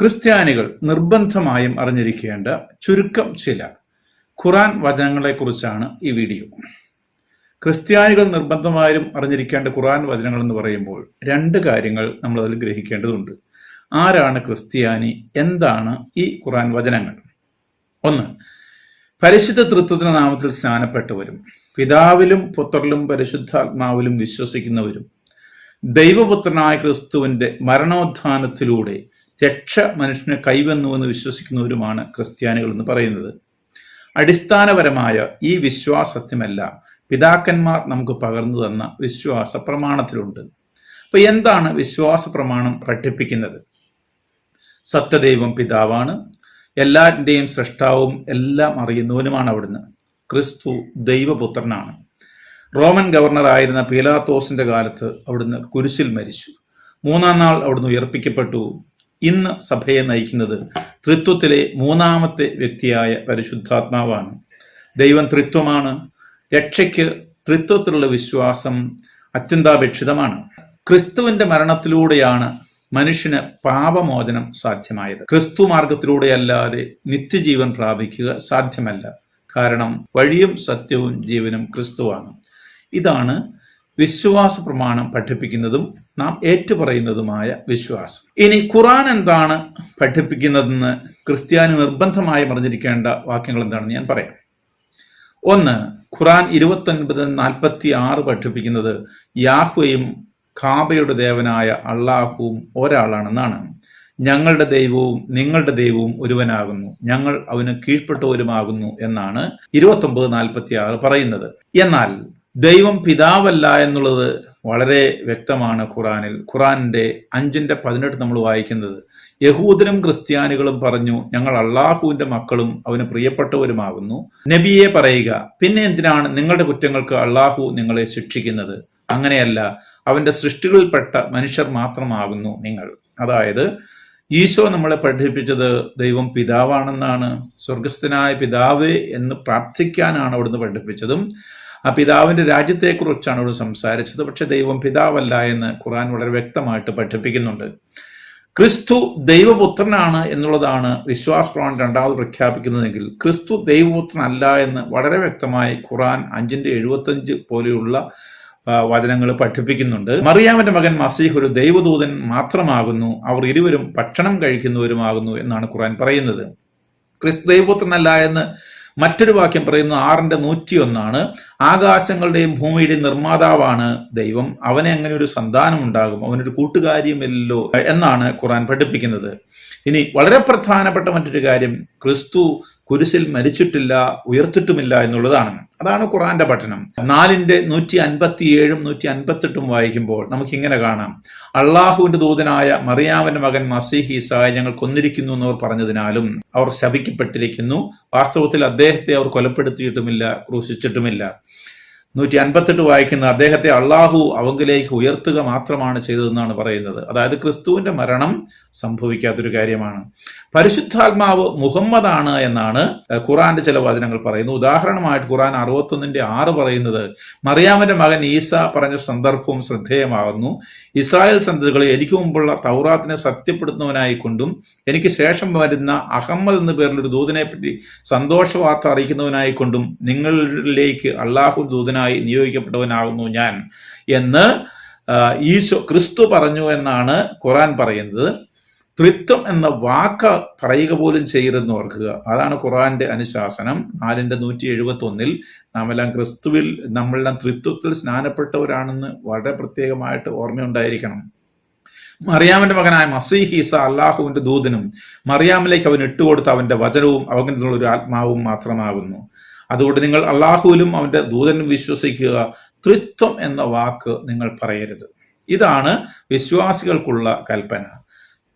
ക്രിസ്ത്യാനികൾ നിർബന്ധമായും അറിഞ്ഞിരിക്കേണ്ട ചുരുക്കം ചില ഖുറാൻ വചനങ്ങളെക്കുറിച്ചാണ് ഈ വീഡിയോ. ക്രിസ്ത്യാനികൾ നിർബന്ധമായും അറിഞ്ഞിരിക്കേണ്ട ഖുറാൻ വചനങ്ങൾ എന്ന് പറയുമ്പോൾ രണ്ട് കാര്യങ്ങൾ നമ്മൾ അതിൽ ഗ്രഹിക്കേണ്ടതുണ്ട്. ആരാണ് ക്രിസ്ത്യാനി? എന്താണ് ഈ ഖുറാൻ വചനങ്ങൾ? ഒന്ന് പരിശുദ്ധ തൃത്വത്തിന്റെ നാമത്തിൽ സ്നാനപ്പെട്ടവരും പിതാവിലും പുത്രലും പരിശുദ്ധാത്മാവിലും വിശ്വസിക്കുന്നവരും ദൈവപുത്രനായ ക്രിസ്തുവിന്റെ മരണോത്ഥാനത്തിലൂടെ രക്ഷ മനുഷ്യനെ കൈവന്നുവെന്ന് വിശ്വസിക്കുന്നവരുമാണ് ക്രിസ്ത്യാനികൾ എന്ന് പറയുന്നത്. അടിസ്ഥാനപരമായ ഈ വിശ്വാസത്യമല്ല പിതാക്കന്മാർ നമുക്ക് പകർന്നു തന്ന വിശ്വാസ പ്രമാണത്തിലുണ്ട് അപ്പൊ എന്താണ് വിശ്വാസ പ്രമാണം പഠിപ്പിക്കുന്നത് സത്യദൈവം പിതാവാണ്. എല്ലാറ്റിന്റെയും സൃഷ്ടാവും എല്ലാം അറിയുന്നവനുമാണ് അവിടുന്ന്. ക്രിസ്തു ദൈവപുത്രനാണ്. റോമൻ ഗവർണറായിരുന്ന പീലാത്തോസിന്റെ കാലത്ത് അവിടുന്ന് കുരിശിൽ മരിച്ചു. മൂന്നാം നാൾ അവിടുന്ന് ഉയർപ്പിക്കപ്പെട്ടു. ഇന്ന് സഭയെ നയിക്കുന്നത് തൃത്വത്തിലെ മൂന്നാമത്തെ വ്യക്തിയായ പരിശുദ്ധാത്മാവാണ്. ദൈവം തൃത്വമാണ് രക്ഷയ്ക്ക് തൃത്വത്തിലുള്ള വിശ്വാസം അത്യന്താപേക്ഷിതമാണ്. ക്രിസ്തുവിന്റെ മരണത്തിലൂടെയാണ് മനുഷ്യന് പാപമോചനം സാധ്യമായത്. ക്രിസ്തു മാർഗത്തിലൂടെയല്ലാതെ നിത്യജീവൻ പ്രാപിക്കുക സാധ്യമല്ല. കാരണം വഴിയും സത്യവും ജീവനും ക്രിസ്തുവാണ്. ഇതാണ് വിശ്വാസ പ്രമാണം പഠിപ്പിക്കുന്നതും നാം ഏറ്റുപറയുന്നതുമായ വിശ്വാസം. ഇനി ഖുറാൻ എന്താണ് പഠിപ്പിക്കുന്നതെന്ന് ക്രിസ്ത്യാനി നിർബന്ധമായി പറഞ്ഞിരിക്കേണ്ട വാക്യങ്ങൾ എന്താണെന്ന് ഞാൻ പറയാം. ഒന്ന് ഖുറാൻ ഇരുപത്തൊൻപത് നാൽപ്പത്തി ആറ് പഠിപ്പിക്കുന്നത് യാഹുവയും കാബയുടെ ദേവനായ അള്ളാഹുവും ഒരാളാണെന്നാണ്. ഞങ്ങളുടെ ദൈവവും നിങ്ങളുടെ ദൈവവും ഒരുവനാകുന്നു. ഞങ്ങൾ അവന് കീഴ്പ്പെട്ടവരുമാകുന്നു എന്നാണ് ഇരുപത്തൊമ്പത് നാൽപ്പത്തി ആറ് പറയുന്നത്. എന്നാൽ ദൈവം പിതാവല്ല എന്നുള്ളത് വളരെ വ്യക്തമാണ് ഖുറാനിൽ. ഖുറാനിന്റെ അഞ്ചിന്റെ പതിനെട്ട് നമ്മൾ വായിക്കുന്നത്. യഹൂദനും ക്രിസ്ത്യാനികളും പറഞ്ഞു ഞങ്ങൾ അള്ളാഹുവിന്റെ മക്കളും അവന് പ്രിയപ്പെട്ടവരുമാകുന്നു. നബിയെ പറയുക പിന്നെ എന്തിനാണ് നിങ്ങളുടെ കുറ്റങ്ങൾക്ക് അള്ളാഹു നിങ്ങളെ ശിക്ഷിക്കുന്നത്? അങ്ങനെയല്ല അവന്റെ സൃഷ്ടികളിൽപ്പെട്ട മനുഷ്യർ മാത്രമാകുന്നു നിങ്ങൾ. അതായത് ഈശോ നമ്മളെ പഠിപ്പിച്ചത് ദൈവം പിതാവാണെന്നാണ്. സ്വർഗസ്ഥനായ പിതാവ് എന്ന് പ്രാർത്ഥിക്കാനാണ് അവിടുന്ന് പഠിപ്പിച്ചതും. ആ പിതാവിന്റെ രാജ്യത്തെക്കുറിച്ചാണ് അവിടെ സംസാരിച്ചത്. പക്ഷേ ദൈവം പിതാവല്ല എന്ന് ഖുറാൻ വളരെ വ്യക്തമായിട്ട് പഠിപ്പിക്കുന്നുണ്ട്. ക്രിസ്തു ദൈവപുത്രനാണ് എന്നുള്ളതാണ് വിശ്വാസ് പ്രമാണം രണ്ടാമത് പ്രഖ്യാപിക്കുന്നതെങ്കിൽ ക്രിസ്തു ദൈവപുത്രനല്ല എന്ന് വളരെ വ്യക്തമായി ഖുറാൻ അഞ്ചിന്റെ എഴുപത്തഞ്ച് പോലെയുള്ള വചനങ്ങൾ പഠിപ്പിക്കുന്നുണ്ട്. മറിയാമന്റെ മകൻ മസീഹ് ഒരു ദൈവദൂതൻ മാത്രമാകുന്നു. അവർ ഇരുവരും ഭക്ഷണം കഴിക്കുന്നവരുമാകുന്നു എന്നാണ് ഖുറാൻ പറയുന്നത്. ക്രിസ്തു ദൈവപുത്രനല്ല എന്ന് മറ്റൊരു വാക്യം പറയുന്ന ആറിന്റെ നൂറ്റി ഒന്നാണ് ആകാശങ്ങളുടെയും ഭൂമിയുടെയും നിർമ്മാതാവാണ് ദൈവം. അവനെ അങ്ങനെ ഒരു സന്താനം ഉണ്ടാകും. അവനൊരു കൂട്ടുകാരിയുമില്ലല്ലോ എന്നാണ് ഖുറാൻ പഠിപ്പിക്കുന്നത്. ഇനി വളരെ പ്രധാനപ്പെട്ട മറ്റൊരു കാര്യം ക്രിസ്തു കുരിശിൽ മരിച്ചിട്ടില്ല ഉയർത്തിട്ടുമില്ല എന്നുള്ളതാണ്. അതാണ് ഖുറാന്റെ പഠനം. നാലിന്റെ നൂറ്റി അൻപത്തി ഏഴും നൂറ്റി അൻപത്തെട്ടും വായിക്കുമ്പോൾ നമുക്ക് ഇങ്ങനെ കാണാം. അള്ളാഹുവിന്റെ ദൂതനായ മറിയാമന്റെ മകൻ മസീഹ് ഈസായ ഞങ്ങൾ കൊന്നിരിക്കുന്നു എന്നവർ പറഞ്ഞതിനാലും അവർ ശപിക്കപ്പെട്ടിരിക്കുന്നു. വാസ്തവത്തിൽ അദ്ദേഹത്തെ അവർ കൊലപ്പെടുത്തിയിട്ടുമില്ല ക്രൂശിച്ചിട്ടുമില്ല. നൂറ്റി അൻപത്തെട്ട് വായിക്കുന്ന അദ്ദേഹത്തെ അള്ളാഹു അവങ്കിലേക്ക് ഉയർത്തുക മാത്രമാണ് ചെയ്തതെന്നാണ് പറയുന്നത്. അതായത് ക്രിസ്തുവിന്റെ മരണം സംഭവിക്കാത്തൊരു കാര്യമാണ്. പരിശുദ്ധാത്മാവ് മുഹമ്മദാണ് എന്നാണ് ഖുറാന്റെ ചില വചനങ്ങൾ പറയുന്നത് ഉദാഹരണമായിട്ട് ഖുറാൻ അറുപത്തൊന്നിന്റെ ആറ് പറയുന്നത് മറിയാമന്റെ മകൻ ഈസ പറഞ്ഞ സന്ദർഭവും ശ്രദ്ധേയമാകുന്നു. ഇസ്രായേൽ സന്തതികളെ എനിക്ക് മുമ്പുള്ള തൗറാത്തിനെ സത്യപ്പെടുത്തുന്നവനായിക്കൊണ്ടും എനിക്ക് ശേഷം വരുന്ന അഹമ്മദ് എന്ന പേരിൽ ഒരു ദൂതനെ പറ്റി സന്തോഷ വാർത്ത അറിയിക്കുന്നവനായിക്കൊണ്ടും നിങ്ങളിലേക്ക് അള്ളാഹു ദൂതനായി നിയോഗിക്കപ്പെട്ടവനാകുന്നു ഞാൻ എന്ന് ഈശോ ക്രിസ്തു പറഞ്ഞു എന്നാണ് ഖുറാൻ പറയുന്നത്. ത്രിത്വം എന്ന വാക്ക് പറയുക പോലും ചെയ്യരുതെന്ന് ഓർക്കുക. അതാണ് ഖുറാന്റെ അനുശാസനം. നാലിന്റെ നൂറ്റി എഴുപത്തി ഒന്നിൽ നാമെല്ലാം ക്രിസ്തുവിൽ നമ്മളെല്ലാം ത്രിത്വത്തിൽ സ്നാനപ്പെട്ടവരാണെന്ന് വളരെ പ്രത്യേകമായിട്ട് ഓർമ്മയുണ്ടായിരിക്കണം. മറിയാമിന്റെ മകനായ മസീഹീസ അള്ളാഹുവിന്റെ ദൂതനും മറിയാമിലേക്ക് അവൻ ഇട്ടുകൊടുത്ത അവന്റെ വചനവും അവനുള്ള ഒരു ആത്മാവും മാത്രമാകുന്നു. അതുകൊണ്ട് നിങ്ങൾ അള്ളാഹുവിലും അവന്റെ ദൂതനും വിശ്വസിക്കുക. ത്രിത്വം എന്ന വാക്ക് നിങ്ങൾ പറയരുത്. ഇതാണ് വിശ്വാസികൾക്കുള്ള കൽപ്പന.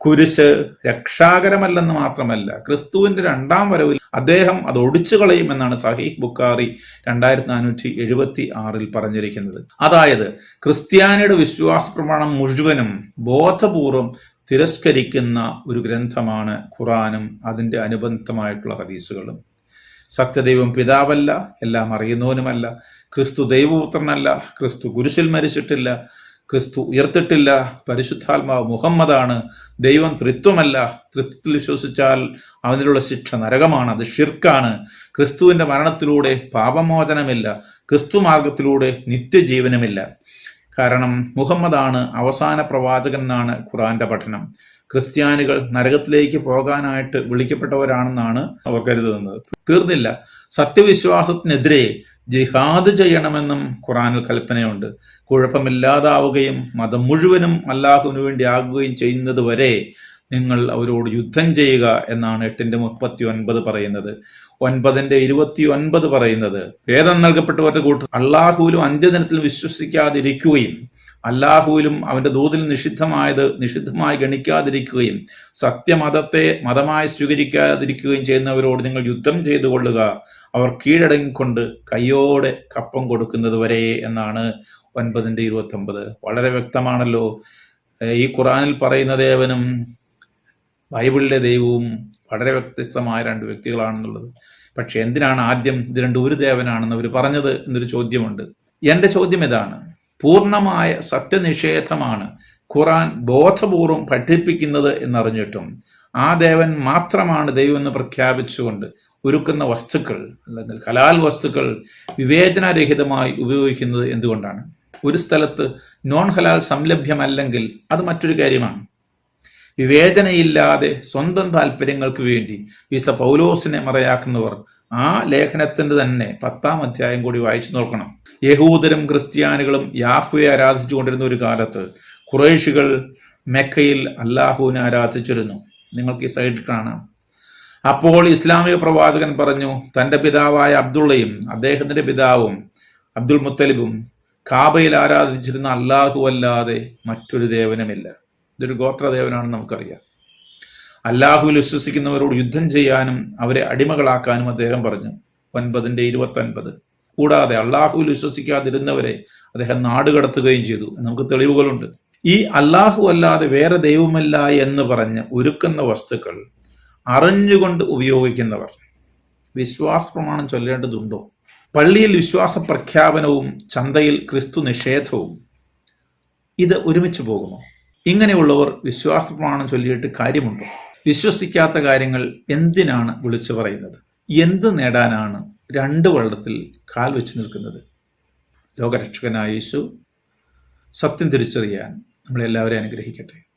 കുരിശ് രക്ഷാകരമല്ലെന്ന് മാത്രമല്ല ക്രിസ്തുവിന്റെ രണ്ടാം വരവിൽ അദ്ദേഹം അത് ഒടിച്ചു കളയുമെന്നാണ് സഹീഹ് ബുക്കാറി രണ്ടായിരത്തി നാനൂറ്റി എഴുപത്തി ആറിൽ പറഞ്ഞിരിക്കുന്നത്. അതായത് ക്രിസ്ത്യാനിയുടെ വിശ്വാസ പ്രമാണം മുഴുവനും ബോധപൂർവം തിരസ്കരിക്കുന്ന ഒരു ഗ്രന്ഥമാണ് ഖുറാനും അതിന്റെ അനുബന്ധമായിട്ടുള്ള ഹദീസുകളും. സത്യദൈവം പിതാവല്ല എല്ലാം അറിയുന്നവനുമല്ല ക്രിസ്തു ദൈവപുത്രനല്ല ക്രിസ്തു കുരിശിൽ മരിച്ചിട്ടില്ല ക്രിസ്തു ഉയർത്തിട്ടില്ല. പരിശുദ്ധാത്മാവ് മുഹമ്മദാണ്. ദൈവം ത്രിത്വമല്ല. ത്രിത്വത്തിൽ വിശ്വസിച്ചാൽ അവനിലുള്ള ശിക്ഷ നരകമാണ്. അത് ഷിർക്കാണ് ക്രിസ്തുവിന്റെ മരണത്തിലൂടെ പാപമോചനമില്ല. ക്രിസ്തു മാർഗത്തിലൂടെ നിത്യജീവനമില്ല. കാരണം മുഹമ്മദാണ് അവസാന പ്രവാചകൻ എന്നാണ് ഖുറാന്റെ പഠനം. ക്രിസ്ത്യാനികൾ നരകത്തിലേക്ക് പോകാനായിട്ട് വിളിക്കപ്പെട്ടവരാണെന്നാണ് അവർ കരുതുന്നത്. തീർന്നില്ല. സത്യവിശ്വാസത്തിനെതിരെ ജിഹാദ് ചെയ്യണമെന്നും ഖുറാനിൽ കൽപ്പനയുണ്ട്. കുഴപ്പമില്ലാതാവുകയും മതം മുഴുവനും അള്ളാഹുവിന് വേണ്ടി ആകുകയും ചെയ്യുന്നത് വരെ നിങ്ങൾ അവരോട് യുദ്ധം ചെയ്യുക എന്നാണ് എട്ടിന്റെ മുപ്പത്തി ഒൻപത് പറയുന്നത്. ഒൻപതിന്റെ ഇരുപത്തി ഒൻപത് പറയുന്നത് വേദം നൽകപ്പെട്ടവരുടെ കൂട്ടർ അള്ളാഹുവിലും അന്ത്യദിനത്തിൽ വിശ്വസിക്കാതിരിക്കുകയും അല്ലാഹുവിലും അവന്റെ ദൂതിൽ നിഷിദ്ധമായത് നിഷിദ്ധമായി ഗണിക്കാതിരിക്കുകയും സത്യമതത്തെ മതമായി സ്വീകരിക്കാതിരിക്കുകയും ചെയ്യുന്നവരോട് നിങ്ങൾ യുദ്ധം ചെയ്തു കൊള്ളുക അവർ കീഴടങ്ങിക്കൊണ്ട് കയ്യോടെ കപ്പം കൊടുക്കുന്നത് വരെ എന്നാണ് ഒൻപതിന്റെ ഇരുപത്തി ഒമ്പത് വളരെ വ്യക്തമാണല്ലോ. ഈ ഖുറാനിൽ പറയുന്ന ദേവനും ബൈബിളിലെ ദൈവവും വളരെ വ്യത്യസ്തമായ രണ്ട് വ്യക്തികളാണെന്നുള്ളത്. പക്ഷെ എന്തിനാണ് ആദ്യം ഇത് രണ്ട് ഒരു ദേവനാണെന്ന് അവർ പറഞ്ഞത് എന്നൊരു ചോദ്യമുണ്ട്. എന്റെ ചോദ്യം ഇതാണ്. പൂർണമായ സത്യനിഷേധമാണ് ഖുറാൻ ബോധപൂർവം പഠിപ്പിക്കുന്നത് എന്നറിഞ്ഞിട്ടും ആ ദേവൻ മാത്രമാണ് ദൈവം എന്ന് പ്രഖ്യാപിച്ചുകൊണ്ട് ഒരുക്കുന്ന വസ്തുക്കൾ അല്ലെങ്കിൽ ഹലാൽ വസ്തുക്കൾ വിവേചനരഹിതമായി ഉപയോഗിക്കുന്നത് എന്തുകൊണ്ടാണ്? ഒരു സ്ഥലത്ത് നോൺ ഹലാൽ സംലഭ്യമല്ലെങ്കിൽ അത് മറ്റൊരു കാര്യമാണ്. വിവേചനയില്ലാതെ സ്വന്തം താല്പര്യങ്ങൾക്ക് വേണ്ടി വിശുദ്ധ പൗലോസിനെ മറയാക്കുന്നവർ ആ ലേഖനത്തിന്റെ തന്നെ പത്താം അധ്യായം കൂടി വായിച്ചു നോക്കണം. യഹൂദരും ക്രിസ്ത്യാനികളും യാഹുവെ ആരാധിച്ചുകൊണ്ടിരുന്ന ഒരു കാലത്ത് കുറേഷികൾ മെക്കയിൽ അല്ലാഹുവിനെ ആരാധിച്ചിരുന്നു. നിങ്ങൾക്ക് ഈ സൈഡിൽ കാണാം. അപ്പോൾ ഇസ്ലാമിക പ്രവാചകൻ പറഞ്ഞു തന്റെ പിതാവായ അബ്ദുള്ളയും അദ്ദേഹത്തിന്റെ പിതാവും അബ്ദുൽ മുത്തലിബും കാബയിൽ ആരാധിച്ചിരുന്ന അല്ലാഹു അല്ലാതെ മറ്റൊരു ദേവനുമില്ല. ഇതൊരു ഗോത്രദേവനാണെന്ന് നമുക്കറിയാം. അല്ലാഹുവിൽ വിശ്വസിക്കുന്നവരോട് യുദ്ധം ചെയ്യാനും അവരെ അടിമകളാക്കാനും അദ്ദേഹം പറഞ്ഞു. ഒൻപതിന്റെ ഇരുപത്തി ഒൻപത് കൂടാതെ അള്ളാഹുവിൽ വിശ്വസിക്കാതിരുന്നവരെ അദ്ദേഹം നാടുകടത്തുകയും ചെയ്തു. നമുക്ക് തെളിവുകളുണ്ട്. ഈ അല്ലാഹു അല്ലാതെ വേറെ ദൈവമല്ല എന്ന് പറഞ്ഞ് ഒരുക്കുന്ന വസ്തുക്കൾ അറിഞ്ഞുകൊണ്ട് ഉപയോഗിക്കുന്നവർ. വിശ്വാസ പ്രമാണം ചൊല്ലേണ്ടതുണ്ടോ? പള്ളിയിൽ വിശ്വാസ പ്രഖ്യാപനവും ചന്തയിൽ ക്രിസ്തു നിഷേധവും. ഇത് ഒരുമിച്ച് പോകുമോ? ഇങ്ങനെയുള്ളവർ വിശ്വാസ പ്രമാണം ചൊല്ലിയിട്ട് കാര്യമുണ്ടോ? വിശ്വസിക്കാത്ത കാര്യങ്ങൾ എന്തിനാണ് വിളിച്ചു പറയുന്നത്? എന്ത് നേടാനാണ് രണ്ട് വള്ളത്തിൽ കാൽ വെച്ച് നിൽക്കുന്നത്? ലോകരക്ഷകനായ യേശു സത്യം തിരിച്ചറിയാൻ നമ്മളെല്ലാവരെയും അനുഗ്രഹിക്കട്ടെ.